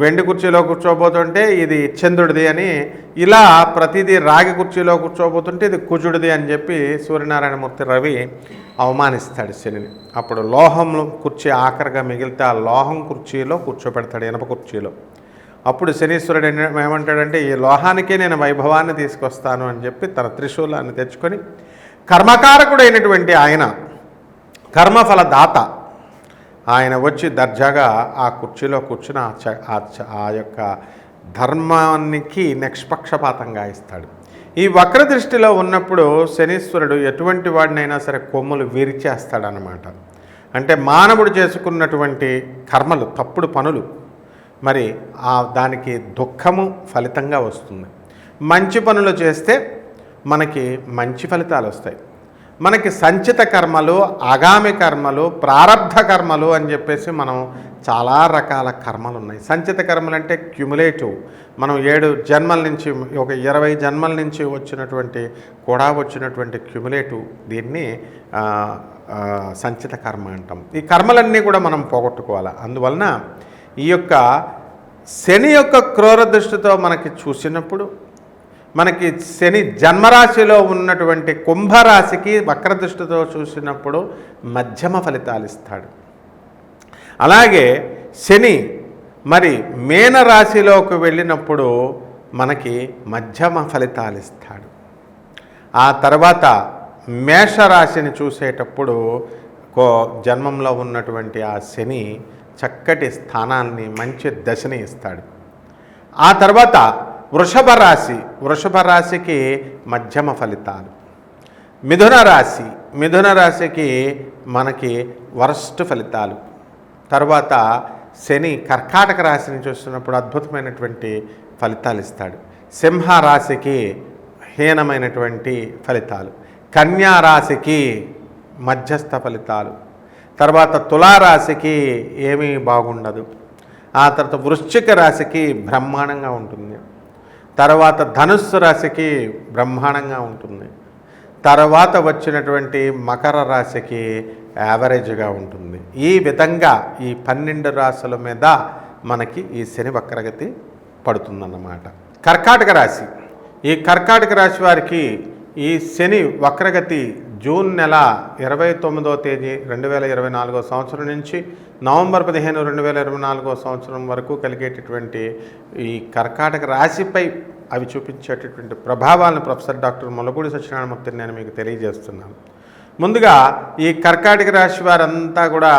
వెండి కుర్చీలో కూర్చోబోతుంటే ఇది చంద్రుడిది అని ఇలా ప్రతిదీ రాగి కుర్చీలో కూర్చోబోతుంటే ఇది కుజుడిది అని చెప్పి సూర్యనారాయణమూర్తి రవి అవమానిస్తాడు శనిని. అప్పుడు లోహం కుర్చీ ఆఖరిగా మిగిలితే ఆ లోహం కుర్చీలో కూర్చోబెడతాడు ఇనప కుర్చీలో. అప్పుడు శనీశ్వరుడు ఏమంటాడంటే ఈ లోహానికే నేను వైభవాన్ని తీసుకొస్తాను అని చెప్పి తన త్రిశూలాన్ని తెచ్చుకొని కర్మకారకుడైనటువంటి ఆయన కర్మఫల దాత ఆయన వచ్చి దర్జాగా ఆ కుర్చీలో కూర్చుని ఆ చ- ఆ యొక్క ధర్మానికి నిష్పక్షపాతంగా ఇస్తాడు. ఈ వక్ర దృష్టిలో ఉన్నప్పుడు శనీశ్వరుడు ఎటువంటి వాడినైనా సరే కొమ్ములు విరిచేస్తాడనమాట అంటే మానవుడు చేసుకున్నటువంటి కర్మలు తప్పుడు పనులు మరి ఆ దానికి దుఃఖము ఫలితంగా వస్తుంది. మంచి పనులు చేస్తే మనకి మంచి ఫలితాలు వస్తాయి. మనకి సంచిత కర్మలు ఆగామి కర్మలు ప్రారబ్ధ కర్మలు అని చెప్పేసి మనం చాలా రకాల కర్మలు ఉన్నాయి. సంచిత కర్మలు అంటే క్యుములేటివ్ మనం ఏడు జన్మల నుంచి ఒక ఇరవై జన్మల నుంచి వచ్చినటువంటి కూడా వచ్చినటువంటి క్యుములేటివ్ దీన్ని సంచిత కర్మ అంటాం. ఈ కర్మలన్నీ కూడా మనం పోగొట్టుకోవాలి? అందువలన ఈ యొక్క శని యొక్క క్రూర దృష్టితో మనకి చూసినప్పుడు మనకి శని జన్మరాశిలో ఉన్నటువంటి కుంభరాశికి వక్రదృష్టితో చూసినప్పుడు మధ్యమ ఫలితాలు ఇస్తాడు. అలాగే శని మరి మేనరాశిలోకి వెళ్ళినప్పుడు మనకి మధ్యమ ఫలితాలు ఇస్తాడు. ఆ తర్వాత మేషరాశిని చూసేటప్పుడు కో జన్మంలో ఉన్నటువంటి ఆ శని చక్కటి స్థానాన్ని మంచి దశని ఇస్తాడు. ఆ తర్వాత వృషభ రాశి వృషభ రాశికి మధ్యమ ఫలితాలు. మిథున రాశి మిథున రాశికి మనకి వరస్ట్ ఫలితాలు. తర్వాత శని కర్కాటక రాశిని చూస్తున్నప్పుడు అద్భుతమైనటువంటి ఫలితాలు ఇస్తాడు. సింహ రాశికి హీనమైనటువంటి ఫలితాలు. కన్యా రాశికి మధ్యస్థ ఫలితాలు. తర్వాత తులారాశికి ఏమీ బాగుండదు. ఆ తర్వాత వృశ్చిక రాశికి బ్రహ్మాండంగా ఉంటుంది. తర్వాత ధనుస్సు రాశికి బ్రహ్మాండంగా ఉంటుంది. తర్వాత వచ్చినటువంటి మకర రాశికి యావరేజ్గా ఉంటుంది. ఈ విధంగా ఈ పన్నెండు రాశుల మీద మనకి ఈ శని వక్రగతి పడుతుందన్నమాట. కర్కాటక రాశి. ఈ కర్కాటక రాశి వారికి ఈ శని వక్రగతి జూన్ నెల ఇరవై తొమ్మిదో తేదీ రెండు వేల ఇరవై నాలుగో సంవత్సరం నుంచి నవంబర్ పదిహేను రెండు వేల ఇరవై నాలుగో సంవత్సరం వరకు కలిగేటటువంటి ఈ కర్కాటక రాశిపై అవి చూపించేటటువంటి ప్రభావాలను ప్రొఫెసర్ డాక్టర్ ములపూడి సత్యనారాయణమూర్తిని నేను మీకు తెలియజేస్తున్నాను. ముందుగా ఈ కర్కాటక రాశి వారంతా కూడా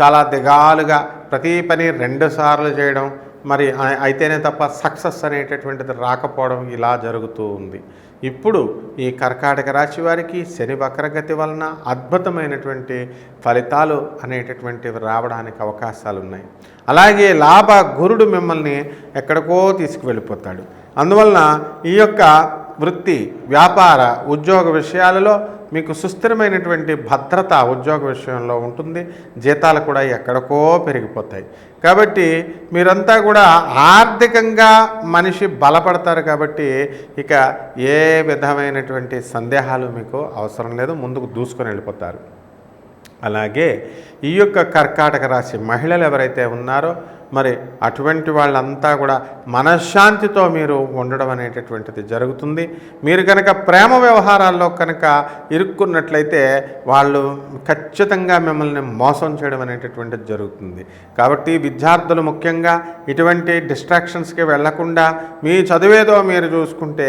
చాలా దిగాలుగా ప్రతి పని రెండు సార్లు చేయడం మరి అయితేనే తప్ప సక్సెస్ అనేటటువంటిది రాకపోవడం ఇలా జరుగుతూ ఉంది. ఇప్పుడు ఈ కర్కాటక రాశి వారికి శని వక్రగతి వలన అద్భుతమైనటువంటి ఫలితాలు అనేటటువంటివి రావడానికి అవకాశాలు ఉన్నాయి అలాగే లాభ గురుడు మిమ్మల్ని ఎక్కడికో తీసుకువెళ్ళిపోతాడు. అందువలన ఈ యొక్క వృత్తి వ్యాపార ఉద్యోగ విషయాలలో మీకు సుస్థిరమైనటువంటి భద్రత ఉద్యోగ విషయంలో ఉంటుంది. జీతాలు కూడా ఎక్కడికో పెరిగిపోతాయి. కాబట్టి మీరంతా కూడా ఆర్థికంగా మనిషి బలపడతారు కాబట్టి ఇక ఏ విధమైనటువంటి సందేహాలు మీకు అవసరం లేదు. ముందుకు దూసుకొని వెళ్ళిపోతారు. అలాగే ఈ యొక్క కర్కాటక రాశి మహిళలు ఎవరైతే ఉన్నారో మరి అటువంటి వాళ్ళంతా కూడా మనశ్శాంతితో మీరు ఉండడం అనేటటువంటిది జరుగుతుంది. మీరు కనుక ప్రేమ వ్యవహారాల్లో కనుక ఇరుక్కున్నట్లయితే వాళ్ళు ఖచ్చితంగా మిమ్మల్ని మోసం చేయడం అనేటటువంటిది జరుగుతుంది. కాబట్టి విద్యార్థులు ముఖ్యంగా ఇటువంటి డిస్ట్రాక్షన్స్కి వెళ్ళకుండా మీ చదివేదో మీరు చూసుకుంటే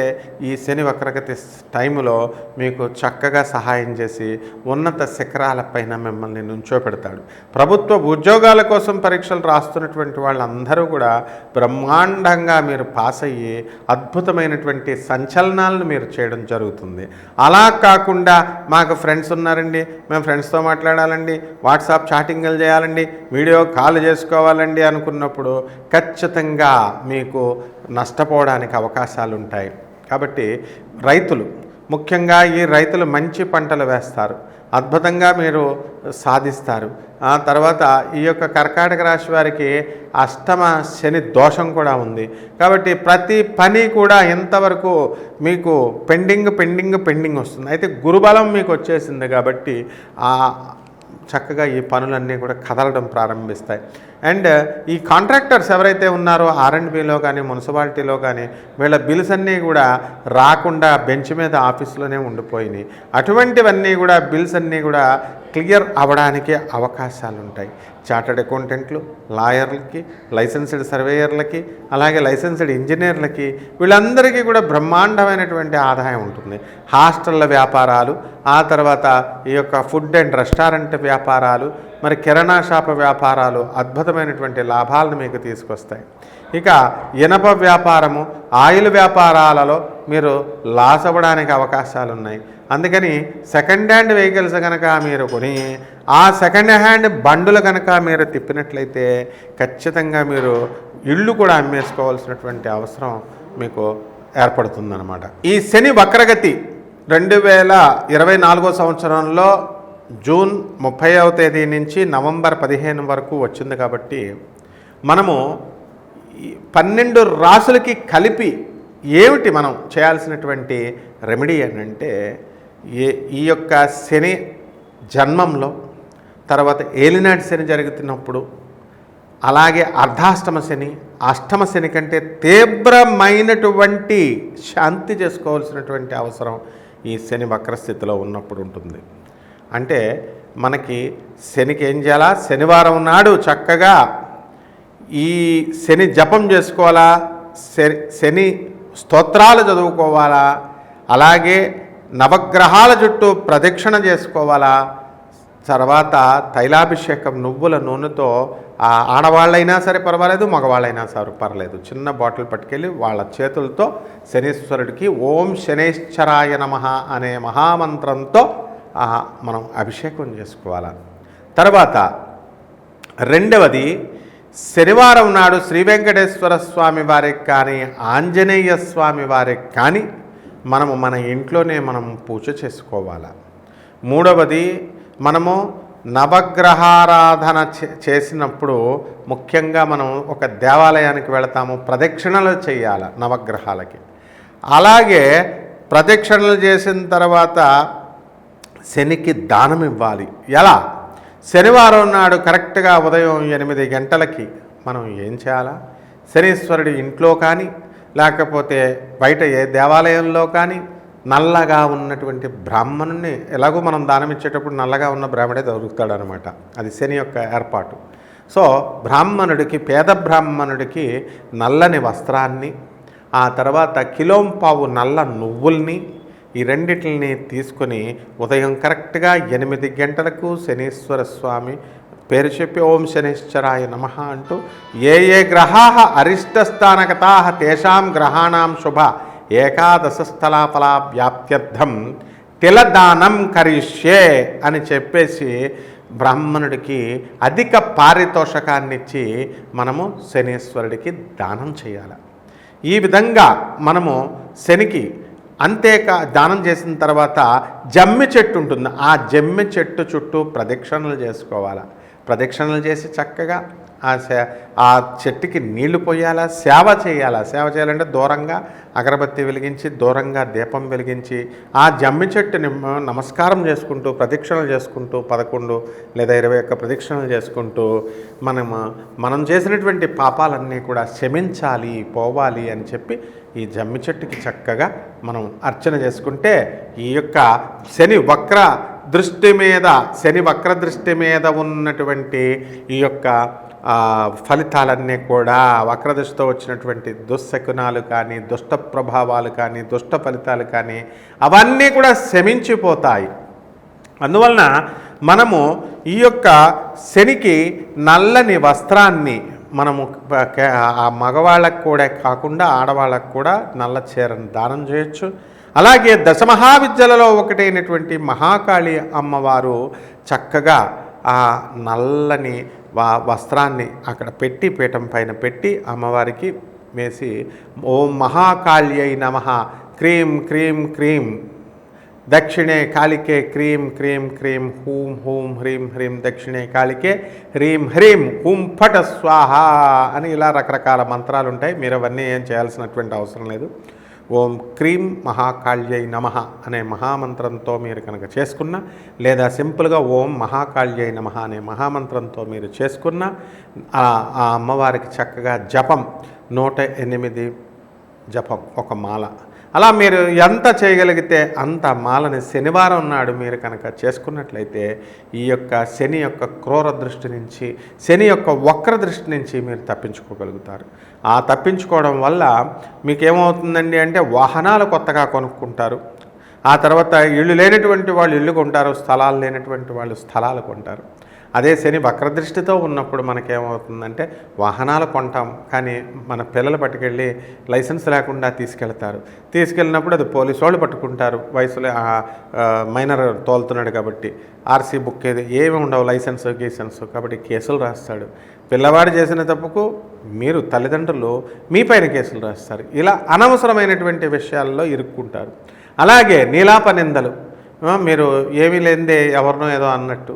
ఈ శని వక్రగతి టైంలో మీకు చక్కగా సహాయం చేసి ఉన్నత శిఖరాలపైన మిమ్మల్ని నుంచోపెడతాడు. ప్రభుత్వ ఉద్యోగాల కోసం పరీక్షలు రాస్తున్నటువంటి వాళ్ళందరూ కూడా బ్రహ్మాండంగా మీరు పాస్ అయ్యి అద్భుతమైనటువంటి సంచలనాలను మీరు చేయడం జరుగుతుంది. అలా కాకుండా మాకు ఫ్రెండ్స్ ఉన్నారండి మేము ఫ్రెండ్స్తో మాట్లాడాలండి వాట్సాప్ చాటింగ్లు చేయాలండి వీడియో కాల్ చేసుకోవాలండి అనుకున్నప్పుడు ఖచ్చితంగా మీకు నష్టపోవడానికి అవకాశాలు ఉంటాయి కాబట్టి రైతులు ముఖ్యంగా ఈ రైతులు మంచి పంటలు వేస్తారు. అద్భుతంగా మీరు సాధిస్తారు. ఆ తర్వాత ఈ యొక్క కర్కాటక రాశి వారికి అష్టమ శని దోషం కూడా ఉంది. కాబట్టి ప్రతి పని కూడా ఇంతవరకు మీకు పెండింగ్ పెండింగ్ పెండింగ్ వస్తుంది. అయితే గురుబలం మీకు వచ్చేసింది కాబట్టి చక్కగా ఈ పనులన్నీ కూడా కదలడం ప్రారంభిస్తాయి. అండ్ ఈ కాంట్రాక్టర్స్ ఎవరైతే ఉన్నారో ఆర్ఎండ్బిలో కానీ మున్సిపాలిటీలో కానీ వీళ్ళ బిల్స్ అన్నీ కూడా రాకుండా బెంచ్ మీద ఆఫీస్లోనే ఉండిపోయినాయి. అటువంటివన్నీ కూడా బిల్స్ అన్నీ కూడా క్లియర్ అవ్వడానికి అవకాశాలు ఉంటాయి చార్టర్డ్ అకౌంటెంట్లు లాయర్లకి లైసెన్స్డ్ సర్వేయర్లకి అలాగే లైసెన్స్డ్ ఇంజనీర్లకి వీళ్ళందరికీ కూడా బ్రహ్మాండమైనటువంటి ఆదాయం ఉంటుంది. హాస్టళ్ళ వ్యాపారాలు ఆ తర్వాత ఈ యొక్క ఫుడ్ అండ్ రెస్టారెంట్ వ్యాపారాలు మరి కిరాణా షాప్ వ్యాపారాలు అద్భుతమైనటువంటి లాభాలను మీకు తీసుకొస్తాయి. ఇక ఇనప వ్యాపారము ఆయిల్ వ్యాపారాలలో మీరు లాస్ అవ్వడానికి అవకాశాలు ఉన్నాయి అందుకని సెకండ్ హ్యాండ్ వెహికల్స్ కనుక మీరు కొని ఆ సెకండ్ హ్యాండ్ బండులు కనుక మీరు తిప్పినట్లయితే ఖచ్చితంగా మీరు ఇళ్ళు కూడా అమ్మేసుకోవాల్సినటువంటి అవసరం మీకు ఏర్పడుతుందన్నమాట. ఈ శని వక్రగతి రెండు వేల ఇరవై నాలుగో సంవత్సరంలో జూన్ ముప్పైవ తేదీ నుంచి నవంబర్ పదిహేను వరకు వచ్చింది కాబట్టి మనము పన్నెండు రాసులకి కలిపి ఏమిటి మనం చేయాల్సినటువంటి రెమెడీ అని అంటే ఏ ఈ యొక్క శని జన్మంలో తర్వాత ఏలినాటి శని జరుగుతున్నప్పుడు అలాగే అర్ధాష్టమ శని అష్టమ శని కంటే తీవ్రమైనటువంటి శాంతి చేసుకోవాల్సినటువంటి అవసరం ఈ శని వక్రస్థితిలో ఉన్నప్పుడు ఉంటుంది. అంటే మనకి శనికి ఏం చేయాలా? శనివారం నాడు చక్కగా ఈ శని జపం చేసుకోవాలా? శని స్తోత్రాలు చదువుకోవాలా? అలాగే నవగ్రహాల చుట్టూ ప్రదక్షిణ చేసుకోవాలా? తర్వాత తైలాభిషేకం నువ్వుల నూనెతో ఆ ఆడవాళ్ళైనా సరే పర్వాలేదు మగవాళ్ళైనా సరే పర్లేదు. చిన్న బాటిల్ పట్టుకెళ్ళి వాళ్ళ చేతులతో శనీశ్వరుడికి ఓం శనేశ్వరాయ నమ అనే మహామంత్రంతో మనం అభిషేకం చేసుకోవాలి. తర్వాత రెండవది శనివారం నాడు శ్రీ వెంకటేశ్వర స్వామి వారికి కానీ ఆంజనేయ స్వామి వారికి కానీ మనము మన ఇంట్లోనే మనం పూజ చేసుకోవాలి. మూడవది మనము నవగ్రహారాధన చే- చేసినప్పుడు ముఖ్యంగా మనం ఒక దేవాలయానికి వెళతాము ప్రదక్షిణలు చేయాలి నవగ్రహాలకి. అలాగే ప్రదక్షిణలు చేసిన తర్వాత శనికి దానం ఇవ్వాలి. ఎలా? శనివారం నాడు కరెక్ట్గా ఉదయం ఎనిమిది గంటలకి మనం ఏం చేయాలా? శనీశ్వరుడి ఇంట్లో కానీ లేకపోతే బయట ఏ దేవాలయంలో కానీ నల్లగా ఉన్నటువంటి బ్రాహ్మణుని ఎలాగో మనం దానం ఇచ్చేటప్పుడు నల్లగా ఉన్న బ్రాహ్మడే దొరుకుతాడనమాట. అది శని యొక్క ఏర్పాటు. సో బ్రాహ్మణుడికి పేద బ్రాహ్మణుడికి నల్లని వస్త్రాన్ని ఆ తర్వాత కిలోంపావు నల్ల నువ్వుల్ని ఈ రెండిటిని తీసుకొని ఉదయం కరెక్ట్గా ఎనిమిది గంటలకు శనీశ్వర స్వామి పేరు చెప్పి ఓం శనీశ్వరాయ నమ అంటూ ఏ ఏ గ్రహా అరిష్టస్థానగతా తేషాం గ్రహాణం శుభ ఏకాదశ స్థలాఫలా వ్యాప్త్యర్థం తిలదానం కరిష్యే అని చెప్పేసి బ్రాహ్మణుడికి అధిక పారితోషకాన్ని ఇచ్చి మనము శనీశ్వరుడికి దానం చేయాలి. ఈ విధంగా మనము శనికి అంతేకా దానం చేసిన తర్వాత జమ్మి చెట్టు ఉంటుంది. ఆ జమ్మి చెట్టు చుట్టూ ప్రదక్షిణలు చేసుకోవాలి? ప్రదక్షిణలు చేసి చక్కగా ఆ సే ఆ చెట్టుకి నీళ్ళు పోయాలా? సేవ చేయాలా? సేవ చేయాలంటే దూరంగా అగరబత్తి వెలిగించి దూరంగా దీపం వెలిగించి ఆ జమ్మి చెట్టుని నమస్కారం చేసుకుంటూ ప్రదక్షిణలు చేసుకుంటూ పదకొండు లేదా ఇరవై ఒక్క ప్రదక్షిణలు చేసుకుంటూ మనం మనం చేసినటువంటి పాపాలన్నీ కూడా క్షమించాలి పోవాలి అని చెప్పి ఈ జమ్మి చెట్టుకి చక్కగా మనం అర్చన చేసుకుంటే ఈ యొక్క శని వక్ర దృష్టి మీద శని వక్ర దృష్టి మీద ఉన్నటువంటి ఈ యొక్క ఫలితాలన్నీ కూడా వక్రదృష్టితో వచ్చినటువంటి దుశ్శకునాలు కానీ దుష్ట ప్రభావాలు కానీ దుష్ట ఫలితాలు కానీ అవన్నీ కూడా శమించిపోతాయి. అందువలన మనము ఈ యొక్క శనికి నల్లని వస్త్రాన్ని మనము ఆ మగవాళ్ళకు కూడా కాకుండా ఆడవాళ్ళకు కూడా నల్ల చీరను దానం చేయొచ్చు. అలాగే దశమహావిద్యలలో ఒకటైనటువంటి మహాకాళి అమ్మవారు చక్కగా ఆ నల్లని వా వస్త్రాన్ని అక్కడ పెట్టి పీఠం పైన పెట్టి అమ్మవారికి వేసి ఓం మహాకాళ్యై నమ క్రీం క్రీం క్రీం దక్షిణే కాళికే క్రీం క్రీం క్రీం హూం హూం హ్రీం హ్రీం దక్షిణే కాళికే హ్రీం హ్రీం హూం ఫట స్వాహ అని ఇలా రకరకాల మంత్రాలు ఉంటాయి. మీరు అవన్నీ ఏం చేయాల్సినటువంటి అవసరం లేదు. ఓం క్రీం మహాకాళ్యై నమ అనే మహామంత్రంతో మీరు కనుక చేసుకున్న లేదా సింపుల్గా ఓం మహాకాళ్యై నమ అనే మహామంత్రంతో మీరు చేసుకున్న ఆ ఆ అమ్మవారికి చక్కగా జపం నూట ఎనిమిది జపం ఒక మాల. అలా మీరు ఎంత చేయగలిగితే అంత మాలని శనివారం నాడు మీరు కనుక చేసుకున్నట్లయితే ఈ యొక్క శని యొక్క క్రూర దృష్టి నుంచి శని యొక్క వక్ర దృష్టి నుంచి మీరు తప్పించుకోగలుగుతారు. ఆ తప్పించుకోవడం వల్ల మీకు ఏమవుతుందండి అంటే వాహనాలు కొత్తగా కొనుక్కుంటారు. ఆ తర్వాత ఇల్లు లేనటువంటి వాళ్ళు ఇల్లు కొంటారు స్థలాలు లేనటువంటి వాళ్ళు స్థలాలు కొంటారు. అదే శని వక్రదృష్టితో ఉన్నప్పుడు మనకేమవుతుందంటే వాహనాలు కొంటాం కానీ మన పిల్లలు పట్టుకెళ్ళి లైసెన్స్ లేకుండా తీసుకెళ్తారు. తీసుకెళ్ళినప్పుడు అది పోలీసు వాళ్ళు పట్టుకుంటారు. వయసులో మైనర్ తోలుతున్నాడు కాబట్టి ఆర్సీ బుక్ ఏది ఏమి ఉండవు లైసెన్స్ గీసెన్స్ కాబట్టి కేసులు రాస్తాడు. పిల్లవాడు చేసిన తప్పుకు మీరు తల్లిదండ్రులు మీపైన కేసులు రాస్తారు. ఇలా అనవసరమైనటువంటి విషయాల్లో ఇరుక్కుంటారు. అలాగే నీలాప నిందలు. మీరు ఏమీ లేనిదే ఎవరినో ఏదో అన్నట్టు.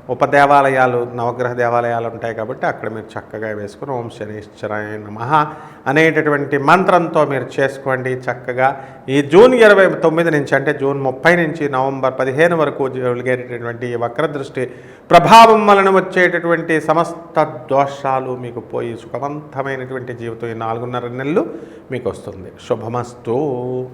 ఉపదేవాలయాలు నవగ్రహ దేవాలయాలు ఉంటాయి కాబట్టి అక్కడ మీరు చక్కగా వేసుకుని ఓం శనీశ్వరాయ నమ అనేటటువంటి మంత్రంతో మీరు చేసుకోండి చక్కగా. ఈ జూన్ ఇరవై తొమ్మిది నుంచి అంటే జూన్ ముప్పై నుంచి నవంబర్ పదిహేను వరకు జరిగేటటువంటి ఈ వక్రదృష్టి ప్రభావం వలన వచ్చేటటువంటి సమస్త దోషాలు మీకు పోయి సుఖవంతమైనటువంటి జీవితం ఈ నాలుగున్నర నెలలు మీకు వస్తుంది. శుభమస్తు.